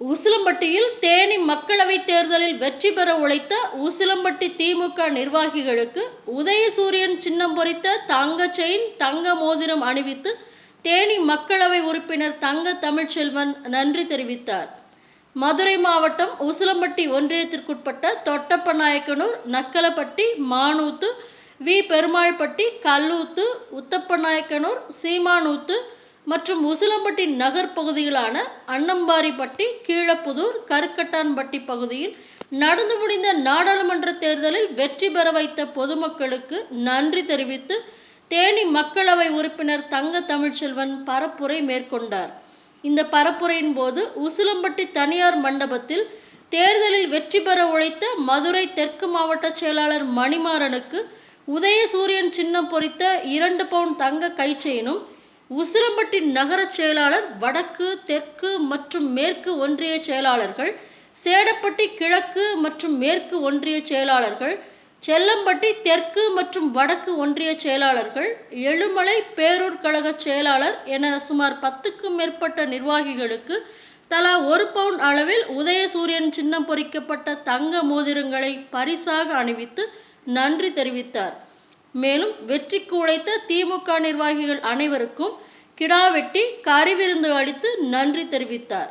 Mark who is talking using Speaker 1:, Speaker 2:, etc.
Speaker 1: உசிலம்பட்டியில் தேனி மக்களவைத் தேர்தலில் வெற்றி பெற உழைத்த உசிலம்பட்டி திமுக நிர்வாகிகளுக்கு உதயசூரியன் சின்னம் பொறித்த தங்க செயின் தங்க மோதிரம் அணிவித்து தேனி மக்களவை உறுப்பினர் தங்க தமிழ்ச்செல்வன் நன்றி தெரிவித்தார். மதுரை மாவட்டம் உசிலம்பட்டி ஒன்றியத்திற்குட்பட்ட தொட்டப்பநாயக்கனூர் நக்கலப்பட்டி மானூத்து வி. பெருமாள்பட்டி கல்லூத்து உத்தப்பநாயக்கனூர் சீமானூத்து மற்றும் உசிலம்பட்டி நகர் பகுதிகளான அன்னம்பாரிப்பட்டி கீழப்புதூர் கருக்கட்டான்பட்டி பகுதியில் நடந்து முடிந்த நாடாளுமன்ற தேர்தலில் வெற்றி பெற வைத்த பொதுமக்களுக்கு நன்றி தெரிவித்து தேனி மக்களவை உறுப்பினர் தங்க தமிழ்ச்செல்வன் பரப்புரை மேற்கொண்டார். இந்த பரப்புரையின் போது உசிலம்பட்டி தனியார் மண்டபத்தில் தேர்தலில் வெற்றி பெற உழைத்த மதுரை தெற்கு மாவட்ட செயலாளர் மணிமாறனுக்கு உதயசூரியன் சின்னம் பொறித்த இரண்டு பவுன் தங்க கைச்செயினும் உசிரம்பட்டி நகர செயலாளர் வடக்கு தெற்கு மற்றும் மேற்கு ஒன்றிய செயலாளர்கள் சேடப்பட்டி கிழக்கு மற்றும் மேற்கு ஒன்றிய செயலாளர்கள் செல்லம்பட்டி தெற்கு மற்றும் வடக்கு ஒன்றிய செயலாளர்கள் எழுமலை பேரூர் கழக செயலாளர் என சுமார் பத்துக்கும் மேற்பட்ட நிர்வாகிகளுக்கு தலா ஒரு பவுன் அளவில் உதயசூரியன் சின்னம் பொறிக்கப்பட்ட தங்க மோதிரங்களை பரிசாக அணிவித்து நன்றி தெரிவித்தார். மேலும் வெற்றிக்கு உழைத்த திமுக நிர்வாகிகள் அனைவருக்கும் கிடாவெட்டி கறிவிருந்து அளித்து நன்றி தெரிவித்தார்.